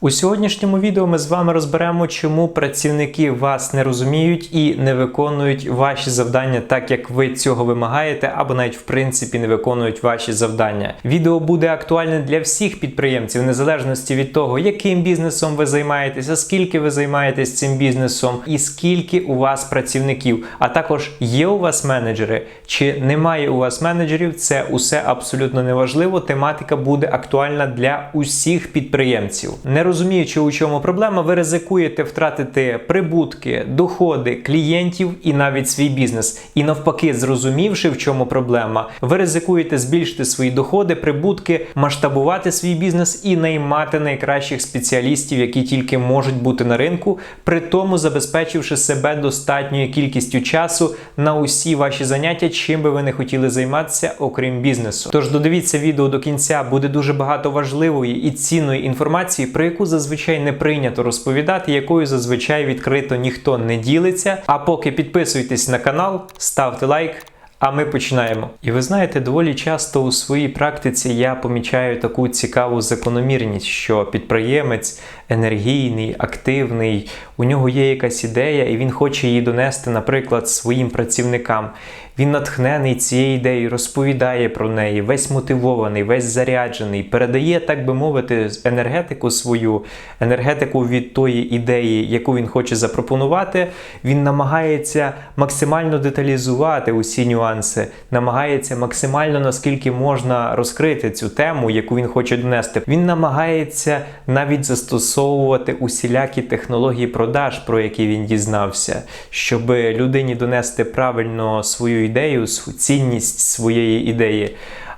У сьогоднішньому відео ми з вами розберемо, чому працівники вас не розуміють і не виконують ваші завдання так, як ви цього вимагаєте, або навіть в принципі не виконують ваші завдання. Відео буде актуальне для всіх підприємців, незалежності від того, яким бізнесом ви займаєтеся, скільки ви займаєтесь цим бізнесом, і скільки у вас працівників. А також є у вас менеджери чи немає у вас менеджерів. Це усе абсолютно неважливо. Тематика буде актуальна для усіх підприємців. Не розуміючи, у чому проблема, ви ризикуєте втратити прибутки, доходи клієнтів і навіть свій бізнес. І навпаки, зрозумівши, в чому проблема, ви ризикуєте збільшити свої доходи, прибутки, масштабувати свій бізнес і наймати найкращих спеціалістів, які тільки можуть бути на ринку, при тому забезпечивши себе достатньою кількістю часу на усі ваші заняття, чим би ви не хотіли займатися, окрім бізнесу. Тож додивіться відео до кінця, буде дуже багато важливої і цінної інформації, про яку зазвичай не прийнято розповідати, якою зазвичай відкрито ніхто не ділиться. А поки підписуйтесь на канал, ставте лайк. А ми починаємо. І ви знаєте, доволі часто у своїй практиці я помічаю таку цікаву закономірність, що підприємець енергійний, активний, у нього є якась ідея, і він хоче її донести, наприклад, своїм працівникам. Він натхнений цією ідеєю, розповідає про неї, весь мотивований, весь заряджений, передає, так би мовити, енергетику свою, енергетику від тої ідеї, яку він хоче запропонувати. Він намагається максимально деталізувати усі нюанси, намагається максимально наскільки можна розкрити цю тему, яку він хоче донести. Він намагається навіть застосовувати усілякі технології продаж, про які він дізнався, щоб людині донести правильно свою ідею, цінність своєї ідеї.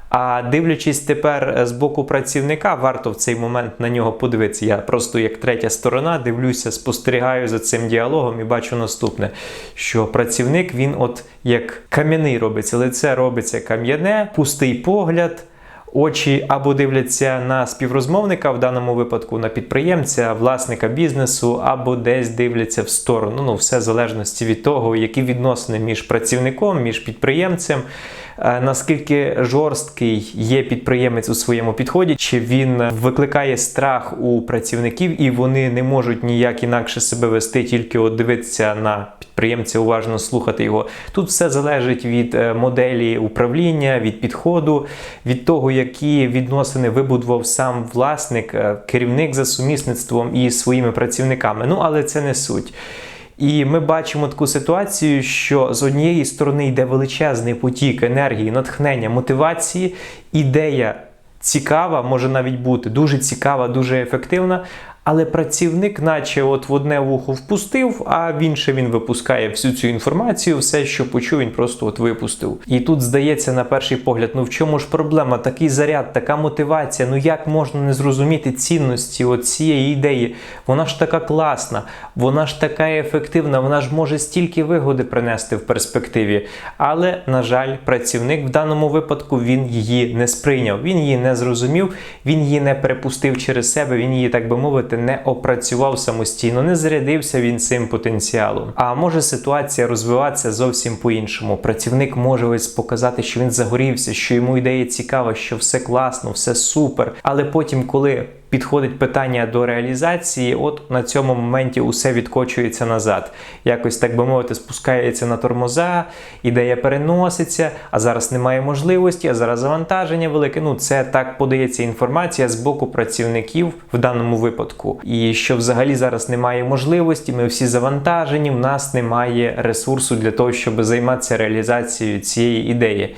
А дивлячись тепер з боку працівника, варто в цей момент на нього подивитися. Я просто як третя сторона дивлюся, спостерігаю за цим діалогом і бачу наступне: що працівник він, от як кам'яний робиться, лице робиться кам'яне, пустий погляд. Очі або дивляться на співрозмовника, в даному випадку на підприємця, власника бізнесу, або десь дивляться в сторону. Ну, все в залежності від того, які відносини між працівником, між підприємцем, наскільки жорсткий є підприємець у своєму підході, чи він викликає страх у працівників, і вони не можуть ніяк інакше себе вести, тільки от дивитися на підприємця, уважно слухати його. Тут все залежить від моделі управління, від підходу, від того, які відносини вибудував сам власник, керівник за сумісництвом і своїми працівниками. Ну, але це не суть. І ми бачимо таку ситуацію, що з однієї сторони йде величезний потік енергії, натхнення, мотивації, ідея цікава, може навіть бути дуже цікава, дуже ефективна. Але працівник, наче от в одне вухо впустив, а в інше він випускає всю цю інформацію, все, що почув, він просто от випустив. І тут здається на перший погляд, ну в чому ж проблема? Такий заряд, така мотивація. Ну як можна не зрозуміти цінності от цієї ідеї? Вона ж така класна, вона ж така ефективна, вона ж може стільки вигоди принести в перспективі. Але, на жаль, працівник в даному випадку він її не сприйняв, він її не зрозумів, він її не перепустив через себе, він її, так би мовити, не опрацював самостійно, не зарядився він цим потенціалом. А може ситуація розвиватися зовсім по-іншому. Працівник може ось показати, що він загорівся, що йому ідея цікава, що все класно, все супер. Але потім, коли Підходить питання до реалізації, от на цьому моменті усе відкочується назад. Якось, так би мовити, спускається на тормоза, ідея переноситься, а зараз немає можливості, а зараз завантаження велике. Ну, це так подається інформація з боку працівників в даному випадку. І що взагалі зараз немає можливості, ми всі завантажені, в нас немає ресурсу для того, щоб займатися реалізацією цієї ідеї.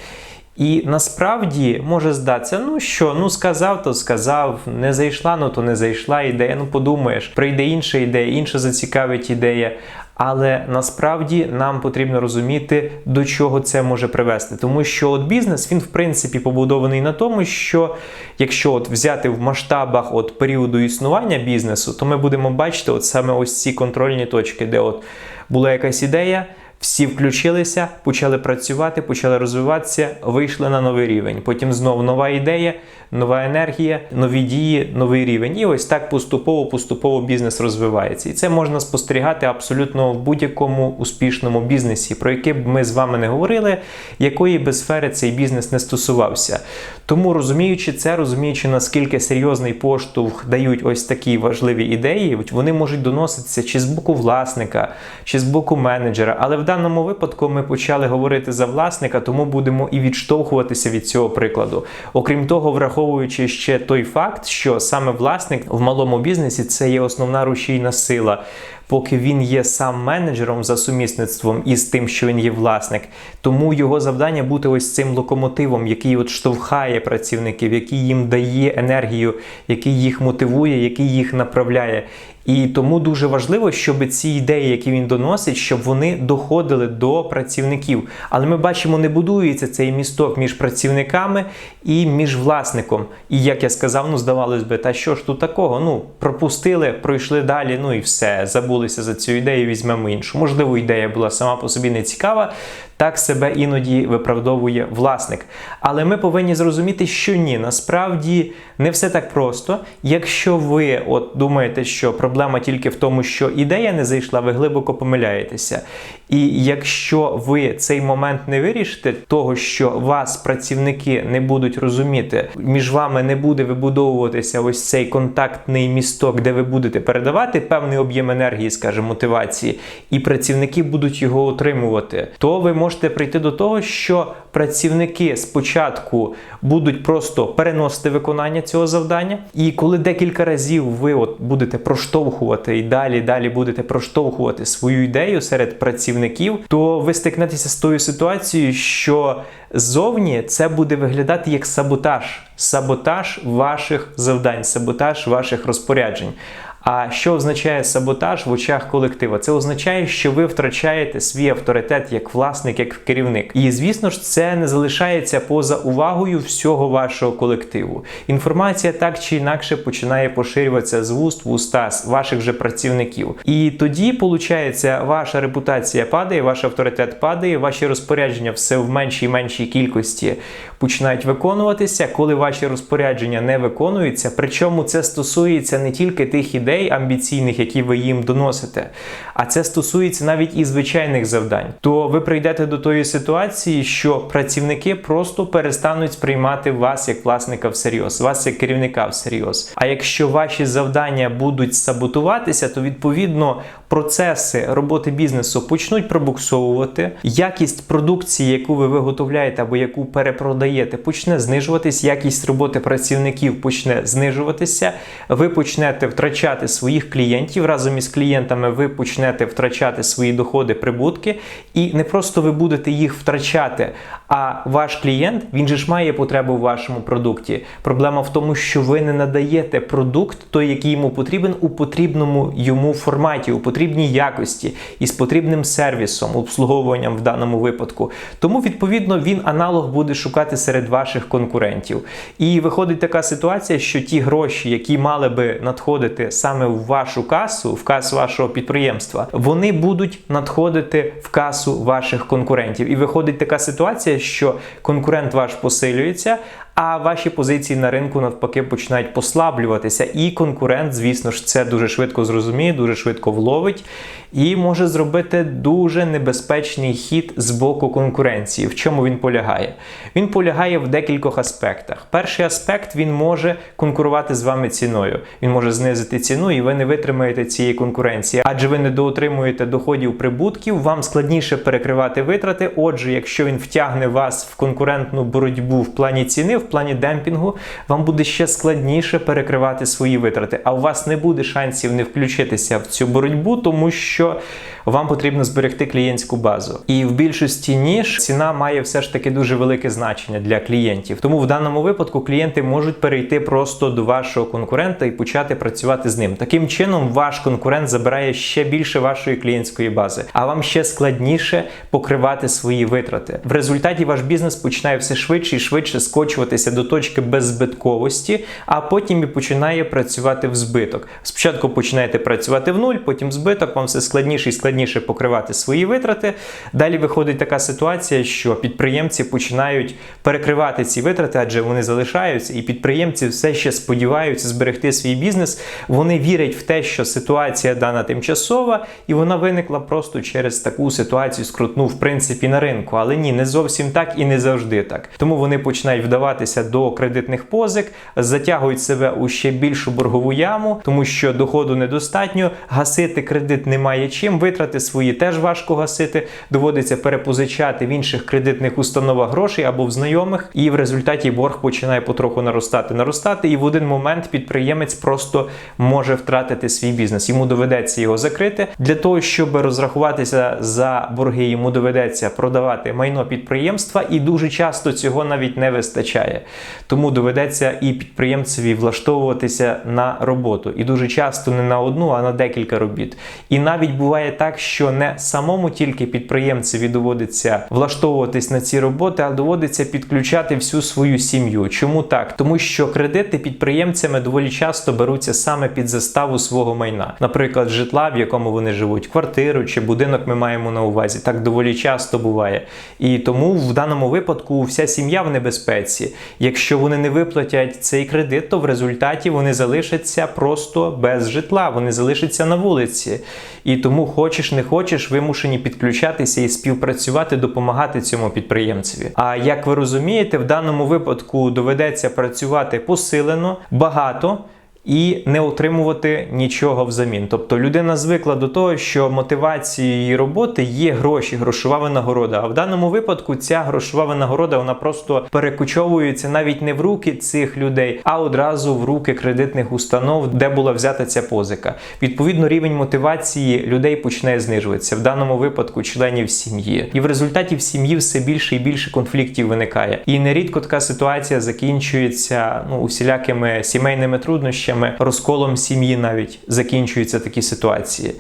І насправді може здатися, ну що, ну сказав, то сказав, не зайшла, ну то не зайшла ідея. Ну подумаєш, прийде інша ідея, інша зацікавить ідея. Але насправді нам потрібно розуміти, до чого це може привести. Тому що от бізнес він в принципі побудований на тому, що якщо от взяти в масштабах от періоду існування бізнесу, то ми будемо бачити от саме ось ці контрольні точки, де от була якась ідея Всі включилися, почали працювати, почали розвиватися, вийшли на новий рівень. Потім знову нова ідея, нова енергія, нові дії, новий рівень. І ось так поступово, поступово бізнес розвивається. І це можна спостерігати абсолютно в будь-якому успішному бізнесі, про який б ми з вами не говорили, якої би сфери цей бізнес не стосувався. Тому розуміючи це, розуміючи наскільки серйозний поштовх дають ось такі важливі ідеї, вони можуть доноситися чи з боку власника, чи з боку менеджера. Але в даному випадку ми почали говорити за власника, тому будемо і відштовхуватися від цього прикладу. Окрім того, враховуючи ще той факт, що саме власник в малому бізнесі це є основна рушійна сила. Поки він є сам менеджером за сумісництвом із тим, що він є власник, тому його завдання бути ось цим локомотивом, який от штовхає працівників, який їм дає енергію, який їх мотивує, який їх направляє. І тому дуже важливо, щоб ці ідеї, які він доносить, щоб вони доходили до працівників. Але ми бачимо, не будується цей місток між працівниками і між власником. І як я сказав, ну здавалось би, та що ж тут такого? Ну пропустили, пройшли далі, ну і все, забулися за цю ідею, візьмемо іншу. Можливо, ідея була сама по собі не цікава. Так себе іноді виправдовує власник. Але ми повинні зрозуміти, що ні, насправді не все так просто. Якщо ви от думаєте, що проблема тільки в тому, що ідея не зайшла, ви глибоко помиляєтеся. І якщо ви цей момент не вирішите, того що вас працівники не будуть розуміти, між вами не буде вибудовуватися ось цей контактний місток, де ви будете передавати певний об'єм енергії, скажімо, мотивації, і працівники будуть його отримувати, то ви можете прийти до того, що працівники спочатку будуть просто переносити виконання цього завдання, і коли декілька разів ви от будете проштовхувати і далі, далі будете проштовхувати свою ідею серед працівників, то ви стикнетеся з тою ситуацією, що ззовні це буде виглядати як саботаж, саботаж ваших завдань, саботаж ваших розпоряджень. А що означає саботаж в очах колектива? Це означає, що ви втрачаєте свій авторитет як власник, як керівник. І звісно ж, це не залишається поза увагою всього вашого колективу. Інформація так чи інакше починає поширюватися з вуст в уста з ваших же працівників. І тоді, виходить, ваша репутація падає, ваш авторитет падає, ваші розпорядження все в меншій і меншій кількості починають виконуватися, коли ваші розпорядження не виконуються. Причому це стосується не тільки тих ідей ідей амбіційних, які ви їм доносите, а це стосується навіть і звичайних завдань, то ви прийдете до тої ситуації, що працівники просто перестануть сприймати вас як власника всерйоз, вас як керівника всерйоз. А якщо ваші завдання будуть саботуватися, то відповідно процеси роботи бізнесу почнуть пробуксовувати, якість продукції, яку ви виготовляєте або яку перепродаєте, почне знижуватись, якість роботи працівників почне знижуватися, ви почнете втрачати своїх клієнтів. Разом із клієнтами ви почнете втрачати свої доходи, прибутки, і не просто ви будете їх втрачати. А ваш клієнт він же ж має потребу в вашому продукті. Проблема в тому, що ви не надаєте продукт, той, який йому потрібен, у потрібному йому форматі, у потрібній якості і з потрібним сервісом, обслуговуванням в даному випадку. Тому, відповідно, він аналог буде шукати серед ваших конкурентів. І виходить така ситуація, що ті гроші, які мали би надходити саме в вашу касу, в касу вашого підприємства, вони будуть надходити в касу ваших конкурентів. І виходить така ситуація, що конкурент ваш посилюється, а ваші позиції на ринку навпаки починають послаблюватися. І конкурент, звісно ж, це дуже швидко зрозуміє, дуже швидко вловить і може зробити дуже небезпечний хід з боку конкуренції. В чому він полягає? Він полягає в декількох аспектах. Перший аспект він може конкурувати з вами ціною. Він може знизити ціну, і ви не витримаєте цієї конкуренції, адже ви не доотримуєте доходів прибутків, вам складніше перекривати витрати. Отже, якщо він втягне вас в конкурентну боротьбу в плані ціни, в плані демпінгу, вам буде ще складніше перекривати свої витрати. А у вас не буде шансів не включитися в цю боротьбу, тому що що вам потрібно зберегти клієнтську базу. І в більшості ніж ціна має все ж таки дуже велике значення для клієнтів. Тому в даному випадку клієнти можуть перейти просто до вашого конкурента і почати працювати з ним. Таким чином, ваш конкурент забирає ще більше вашої клієнтської бази, а вам ще складніше покривати свої витрати. В результаті ваш бізнес починає все швидше і швидше скочувати рухатися до точки беззбитковості, а потім і починає працювати в збиток. Спочатку починаєте працювати в нуль, потім збиток, вам все складніше і складніше покривати свої витрати. Далі виходить така ситуація, що підприємці починають перекривати ці витрати, адже вони залишаються, і підприємці все ще сподіваються зберегти свій бізнес. Вони вірять в те, що ситуація дана тимчасова, і вона виникла просто через таку ситуацію скрутну, в принципі, на ринку. Але ні, не зовсім так і не завжди так. Тому вони починають вдаватися до кредитних позик, затягують себе у ще більшу боргову яму, тому що доходу недостатньо, гасити кредит немає чим, витрати свої теж важко гасити. Доводиться перепозичати в інших кредитних установах грошей або в знайомих, і в результаті борг починає потроху наростати, наростати. І в один момент підприємець просто може втратити свій бізнес. Йому доведеться його закрити. Для того, щоб розрахуватися за борги, йому доведеться продавати майно підприємства, і дуже часто цього навіть не вистачає. Тому доведеться і підприємцеві влаштовуватися на роботу. І дуже часто не на одну, а на декілька робіт. І навіть буває так, що не самому тільки підприємцеві доводиться влаштовуватись на ці роботи, а доводиться підключати всю свою сім'ю. Чому так? Тому що кредити підприємцями доволі часто беруться саме під заставу свого майна, наприклад, житла, в якому вони живуть, квартиру чи будинок ми маємо на увазі. Так доволі часто буває. І тому в даному випадку вся сім'я в небезпеці. Якщо вони не виплатять цей кредит, то в результаті вони залишаться просто без житла, вони залишаться на вулиці. І тому, хочеш не хочеш, вимушені підключатися і співпрацювати, допомагати цьому підприємцеві. А як ви розумієте, в даному випадку доведеться працювати посилено, багато і не отримувати нічого взамін. Тобто людина звикла до того, що мотивацією її роботи є гроші, грошова винагорода. А в даному випадку ця грошова винагорода вона просто перекочовується навіть не в руки цих людей, а одразу в руки кредитних установ, де була взята ця позика. Відповідно, рівень мотивації людей починає знижуватися. В даному випадку членів сім'ї. І в результаті в сім'ї все більше і більше конфліктів виникає. І нерідко така ситуація закінчується ну усілякими сімейними труднощами розколом сім'ї навіть закінчуються такі ситуації.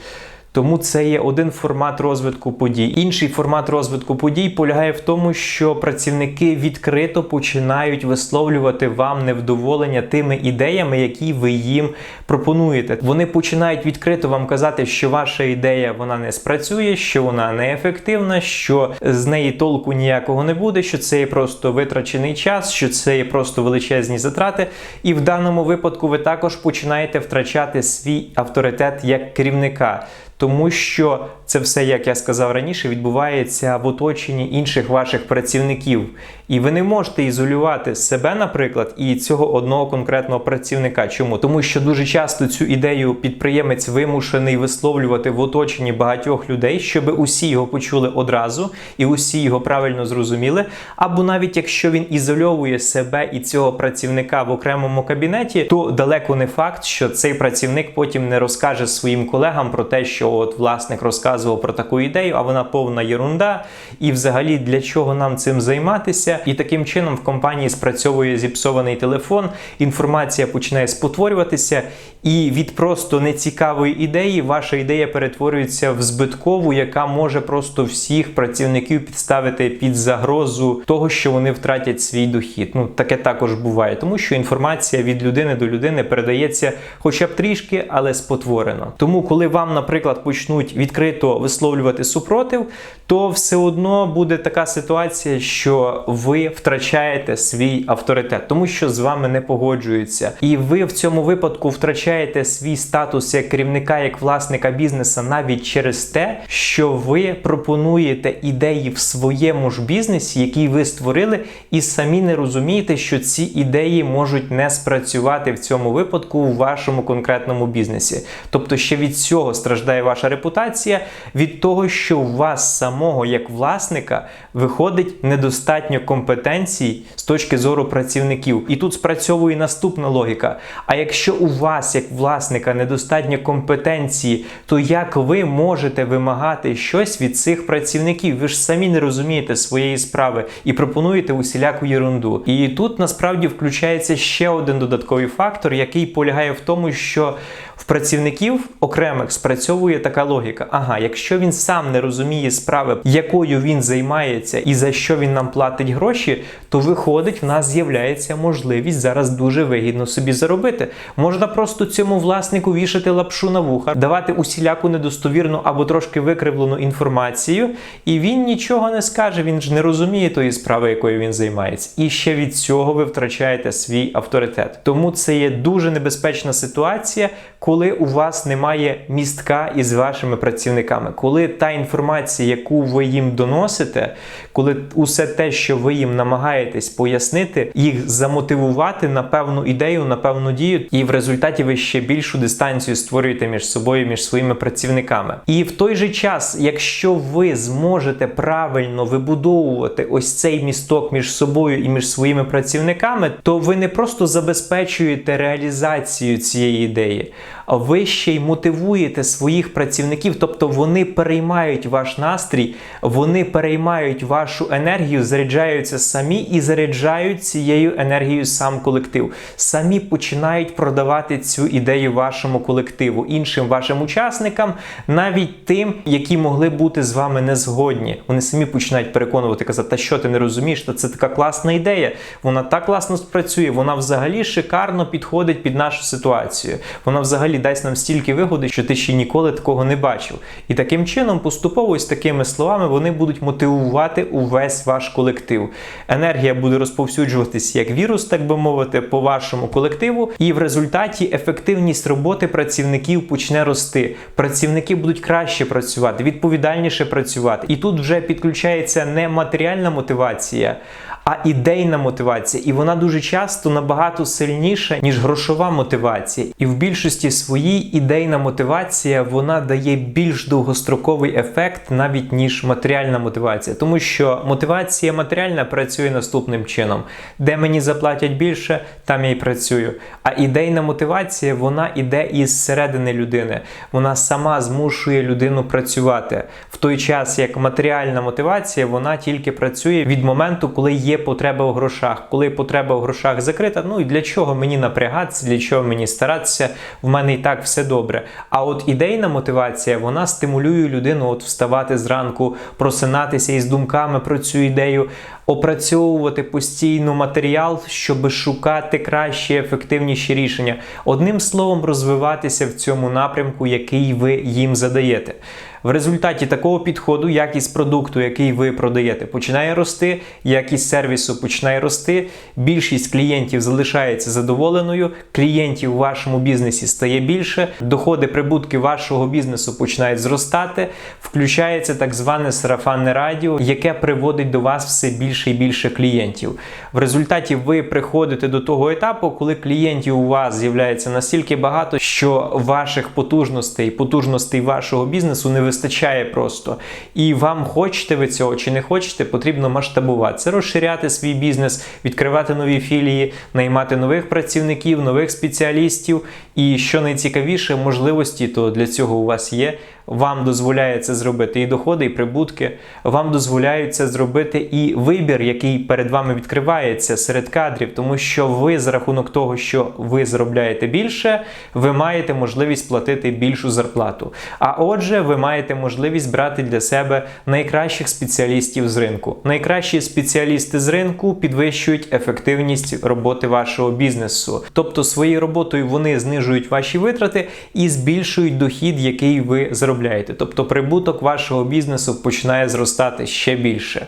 Тому це є один формат розвитку подій. Інший формат розвитку подій полягає в тому, що працівники відкрито починають висловлювати вам невдоволення тими ідеями, які ви їм пропонуєте. Вони починають відкрито вам казати, що ваша ідея вона не спрацює, що вона неефективна, що з неї толку ніякого не буде, що це є просто витрачений час, що це є просто величезні затрати. І в даному випадку ви також починаєте втрачати свій авторитет як керівника тому що це все, як я сказав раніше, відбувається в оточенні інших ваших працівників. І ви не можете ізолювати себе, наприклад, і цього одного конкретного працівника. Чому? Тому що дуже часто цю ідею підприємець вимушений висловлювати в оточенні багатьох людей, щоб усі його почули одразу і усі його правильно зрозуміли. Або навіть якщо він ізольовує себе і цього працівника в окремому кабінеті, то далеко не факт, що цей працівник потім не розкаже своїм колегам про те, що от власник розказував про таку ідею, а вона повна єрунда. І взагалі для чого нам цим займатися? І таким чином в компанії спрацьовує зіпсований телефон, інформація починає спотворюватися, і від просто нецікавої ідеї ваша ідея перетворюється в збиткову, яка може просто всіх працівників підставити під загрозу того, що вони втратять свій дохід. Ну таке також буває, тому що інформація від людини до людини передається, хоча б трішки, але спотворено. Тому, коли вам, наприклад, почнуть відкрито висловлювати супротив, то все одно буде така ситуація, що ви втрачаєте свій авторитет, тому що з вами не погоджуються, і ви в цьому випадку втрачаєте свій статус як керівника, як власника бізнесу навіть через те, що ви пропонуєте ідеї в своєму ж бізнесі, який ви створили, і самі не розумієте, що ці ідеї можуть не спрацювати в цьому випадку у вашому конкретному бізнесі. Тобто, ще від цього страждає ваша репутація, від того, що у вас самого як власника виходить недостатньо компетенцій з точки зору працівників. І тут спрацьовує наступна логіка. А якщо у вас, як власника, недостатньо компетенції, то як ви можете вимагати щось від цих працівників? Ви ж самі не розумієте своєї справи і пропонуєте усіляку єрунду. І тут насправді включається ще один додатковий фактор, який полягає в тому, що В працівників окремих спрацьовує така логіка: ага, якщо він сам не розуміє справи, якою він займається і за що він нам платить гроші, то виходить, в нас з'являється можливість зараз дуже вигідно собі заробити. Можна просто цьому власнику вішати лапшу на вуха, давати усіляку недостовірну або трошки викривлену інформацію, і він нічого не скаже. Він ж не розуміє тої справи, якою він займається. І ще від цього ви втрачаєте свій авторитет. Тому це є дуже небезпечна ситуація, коли у вас немає містка із вашими працівниками, коли та інформація, яку ви їм доносите, коли усе те, що ви їм намагаєтесь пояснити, їх замотивувати на певну ідею, на певну дію, і в результаті ви ще більшу дистанцію створюєте між собою, між своїми працівниками. І в той же час, якщо ви зможете правильно вибудовувати ось цей місток між собою і між своїми працівниками, то ви не просто забезпечуєте реалізацію цієї ідеї, а ви ще й мотивуєте своїх працівників, тобто вони переймають ваш настрій, вони переймають вашу енергію, заряджаються самі і заряджають цією енергією сам колектив. Самі починають продавати цю ідею вашому колективу, іншим вашим учасникам, навіть тим, які могли бути з вами не згодні. Вони самі починають переконувати, казати, та що ти не розумієш, та це така класна ідея. Вона так класно спрацює, вона взагалі шикарно підходить під нашу ситуацію. Вона взагалі дасть нам стільки вигоди, що ти ще ніколи такого не бачив. І таким чином, поступово з такими словами, вони будуть мотивувати увесь ваш колектив. Енергія буде розповсюджуватись як вірус, так би мовити, по вашому колективу, і в результаті ефективність роботи працівників почне рости. Працівники будуть краще працювати, відповідальніше працювати. І тут вже підключається не матеріальна мотивація. А ідейна мотивація, і вона дуже часто набагато сильніша, ніж грошова мотивація. І в більшості своїй ідейна мотивація вона дає більш довгостроковий ефект, навіть ніж матеріальна мотивація, тому що мотивація матеріальна працює наступним чином: де мені заплатять більше, там я й працюю. А ідейна мотивація вона іде із середини людини. Вона сама змушує людину працювати в той час, як матеріальна мотивація вона тільки працює від моменту, коли є потреба у грошах. Коли потреба у грошах закрита, ну і для чого мені напрягатися, для чого мені старатися, в мене і так все добре. А от ідейна мотивація вона стимулює людину от вставати зранку, просинатися із думками про цю ідею, опрацьовувати постійно матеріал, щоб шукати кращі, ефективніші рішення. Одним словом, розвиватися в цьому напрямку, який ви їм задаєте. В результаті такого підходу якість продукту, який ви продаєте, починає рости, якість сервісу починає рости. Більшість клієнтів залишається задоволеною, клієнтів у вашому бізнесі стає більше, доходи, прибутки вашого бізнесу починають зростати. Включається так зване сарафанне радіо, яке приводить до вас все більше і більше клієнтів. В результаті ви приходите до того етапу, коли клієнтів у вас з'являється настільки багато, що ваших потужностей, потужностей вашого бізнесу не вистачає просто. І вам хочете ви цього чи не хочете, потрібно масштабуватися, розширяти свій бізнес, відкривати нові філії, наймати нових працівників, нових спеціалістів. І що найцікавіше, можливості то для цього у вас є. Вам дозволяє це зробити і доходи, і прибутки. Вам дозволяють це зробити і вибір, який перед вами відкривається серед кадрів, тому що ви за рахунок того, що ви заробляєте більше, ви маєте можливість платити більшу зарплату. А отже, ви маєте можливість брати для себе найкращих спеціалістів з ринку. Найкращі спеціалісти з ринку підвищують ефективність роботи вашого бізнесу. Тобто своєю роботою вони знижують ваші витрати і збільшують дохід, який ви заробляєте. Тобто прибуток вашого бізнесу починає зростати ще більше.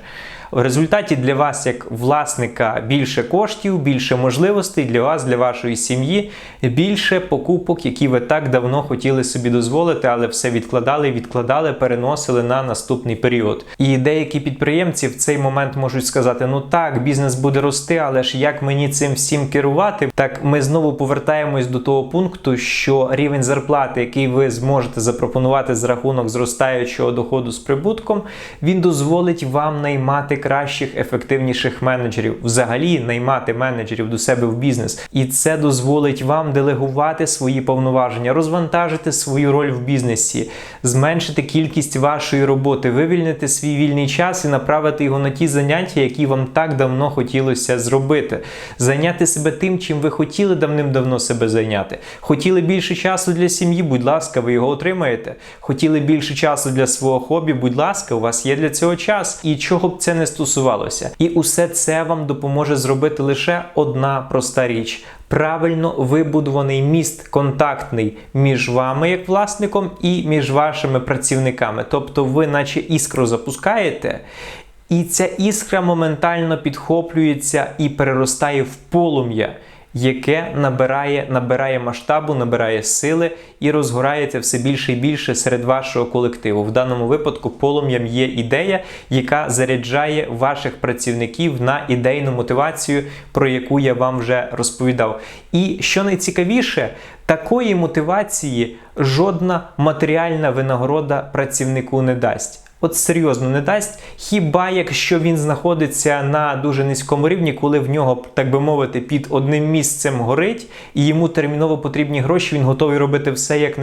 В результаті для вас, як власника, більше коштів, більше можливостей для вас, для вашої сім'ї, більше покупок, які ви так давно хотіли собі дозволити, але все відкладали, відкладали, переносили на наступний період. І деякі підприємці в цей момент можуть сказати: ну так, бізнес буде рости, але ж як мені цим всім керувати? Так ми знову повертаємось до того пункту, що рівень зарплати, який ви зможете запропонувати за рахунок зростаючого доходу з прибутком, він дозволить вам наймати кращих, ефективніших менеджерів, взагалі наймати менеджерів до себе в бізнес. І це дозволить вам делегувати свої повноваження, розвантажити свою роль в бізнесі, зменшити кількість вашої роботи, вивільнити свій вільний час і направити його на ті заняття, які вам так давно хотілося зробити. Зайняти себе тим, чим ви хотіли давним-давно себе зайняти. Хотіли більше часу для сім'ї, будь ласка, ви його отримаєте. Хотіли більше часу для свого хобі, будь ласка, у вас є для цього час. І чого б це не стосувалося. І усе це вам допоможе зробити лише одна проста річ. Правильно вибудований міст контактний між вами як власником і між вашими працівниками. Тобто ви, наче іскру запускаєте, і ця іскра моментально підхоплюється і переростає в полум'я, яке набирає, набирає масштабу, набирає сили і розгорається все більше і більше серед вашого колективу. В даному випадку полум'ям є ідея, яка заряджає ваших працівників на ідейну мотивацію, про яку я вам вже розповідав. І що найцікавіше, такої мотивації жодна матеріальна винагорода працівнику не дасть. От серйозно не дасть, хіба якщо він знаходиться на дуже низькому рівні, коли в нього, так би мовити, під одним місцем горить, і йому терміново потрібні гроші, він готовий робити все як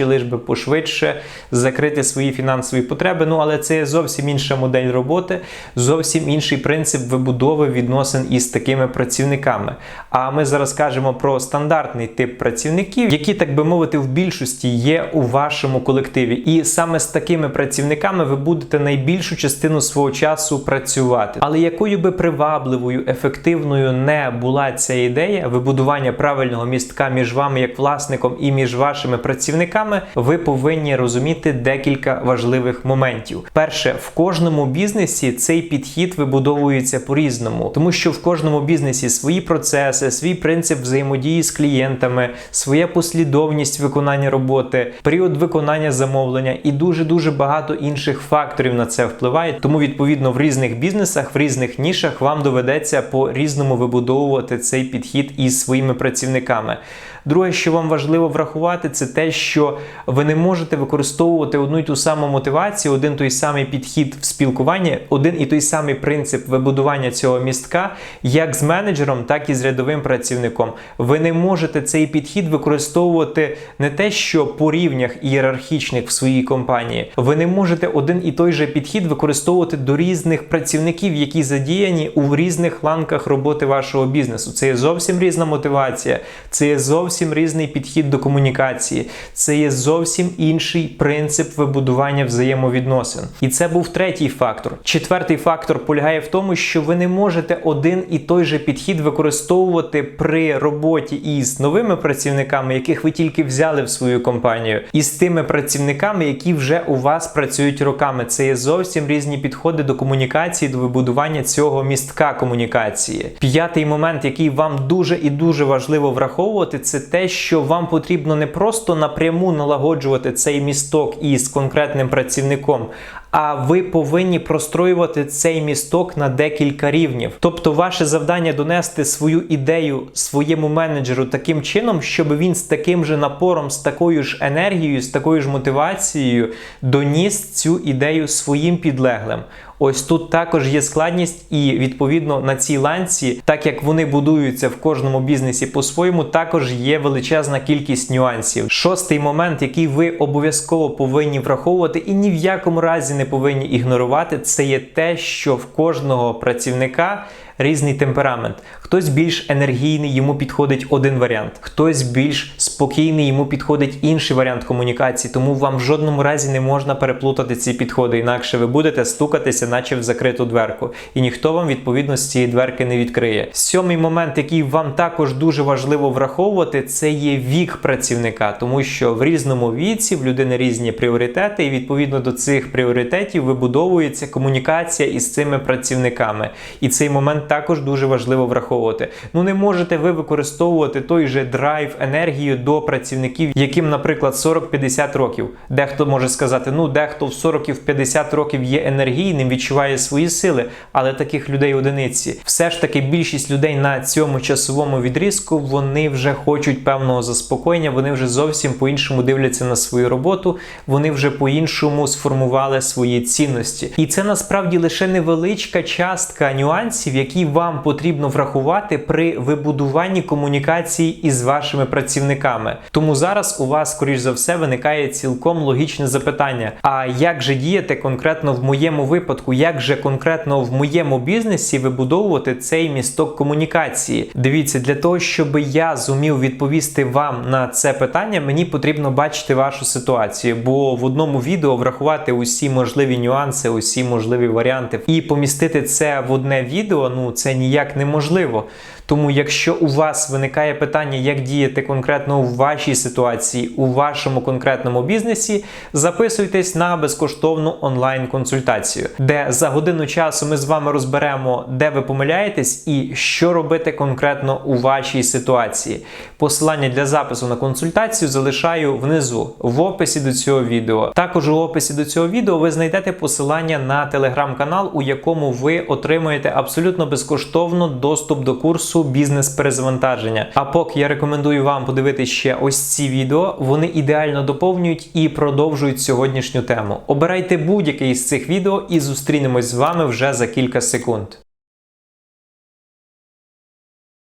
лиш би пошвидше закрити свої фінансові потреби. Ну але це зовсім інша модель роботи, зовсім інший принцип вибудови відносин із такими працівниками. А ми зараз кажемо про стандартний тип працівників, які, так би мовити, в більшості є у вашому колективі. І саме з такими працівниками ви будете найбільшу частину свого часу працювати. Але якою би привабливою, ефективною не була ця ідея вибудування правильного містка між вами як власником і між вашими працівниками, ви повинні розуміти декілька важливих моментів. Перше, в кожному бізнесі цей підхід вибудовується по-різному, тому що в кожному бізнесі свої процеси, свій принцип взаємодії з клієнтами, своя послідовність виконання роботи, період виконання замовлення і дуже дуже багато інших факторів на це впливає. Тому, відповідно, в різних бізнесах, в різних нішах вам доведеться по різному вибудовувати цей підхід із своїми працівниками. Друге, що вам важливо врахувати, це те, що ви не можете використовувати одну й ту саму мотивацію, один той самий підхід в спілкуванні, один і той самий принцип вибудування цього містка, як з менеджером, так і з рядовим працівником. Ви не можете цей підхід використовувати не те, що по рівнях ієрархічних в своїй компанії. Ви не можете один і той же підхід використовувати до різних працівників, які задіяні у різних ланках роботи вашого бізнесу. Це є зовсім різна мотивація, це є зовсім зовсім різний підхід до комунікації. Це є зовсім інший принцип вибудування взаємовідносин. І це був третій фактор. Четвертий фактор полягає в тому, що ви не можете один і той же підхід використовувати при роботі із новими працівниками, яких ви тільки взяли в свою компанію, і з тими працівниками, які вже у вас працюють роками. Це є зовсім різні підходи до комунікації, до вибудування цього містка комунікації. П'ятий момент, який вам дуже і дуже важливо враховувати, це те, що вам потрібно не просто напряму налагоджувати цей місток із конкретним працівником. А ви повинні простроювати цей місток на декілька рівнів. Тобто, ваше завдання донести свою ідею своєму менеджеру таким чином, щоб він з таким же напором, з такою ж енергією, з такою ж мотивацією доніс цю ідею своїм підлеглим. Ось тут також є складність, і відповідно на цій ланці, так як вони будуються в кожному бізнесі по-своєму, також є величезна кількість нюансів. Шостий момент, який ви обов'язково повинні враховувати, і ні в якому разі не повинні ігнорувати, це є те, що в кожного працівника різний темперамент. Хтось більш енергійний, йому підходить один варіант, хтось більш спокійний, йому підходить інший варіант комунікації. Тому вам в жодному разі не можна переплутати ці підходи, інакше ви будете стукатися, наче в закриту дверку, і ніхто вам відповідно з цієї дверки не відкриє. Сьомий момент, який вам також дуже важливо враховувати, це є вік працівника, тому що в різному віці в людини різні пріоритети, і відповідно до цих пріоритетів вибудовується комунікація із цими працівниками. І цей момент також дуже важливо враховувати. Ну не можете ви використовувати той же драйв, енергію до працівників, яким, наприклад, 40-50 років. Дехто може сказати, ну дехто в 40 і в 50 років є енергійним, відчуває свої сили, але таких людей одиниці. Все ж таки більшість людей на цьому часовому відрізку вони вже хочуть певного заспокоєння, вони вже зовсім по-іншому дивляться на свою роботу, вони вже по-іншому сформували свої цінності. І це насправді лише невеличка частка нюансів, які вам потрібно врахувати при вибудуванні комунікації із вашими працівниками. Тому зараз у вас, скоріш за все, виникає цілком логічне запитання: а як же діяти конкретно в моєму випадку, як же конкретно в моєму бізнесі вибудовувати цей місток комунікації? Дивіться, для того, щоб я зумів відповісти вам на це питання, мені потрібно бачити вашу ситуацію, бо в одному відео врахувати усі можливі нюанси, усі можливі варіанти і помістити це в одне відео, ну це ніяк неможливо. Тому, якщо у вас виникає питання, як діяти конкретно у вашій ситуації, у вашому конкретному бізнесі, записуйтесь на безкоштовну онлайн-консультацію, де за годину часу ми з вами розберемо, де ви помиляєтесь і що робити конкретно у вашій ситуації. Посилання для запису на консультацію залишаю внизу в описі до цього відео. Також у описі до цього відео ви знайдете посилання на телеграм-канал, у якому ви отримуєте абсолютно безкоштовно доступ до курсу бізнес-перезавантаження. А поки я рекомендую вам подивитися ще ось ці відео, вони ідеально доповнюють і продовжують сьогоднішню тему. Обирайте будь-яке із цих відео і зустрінемось з вами вже за кілька секунд.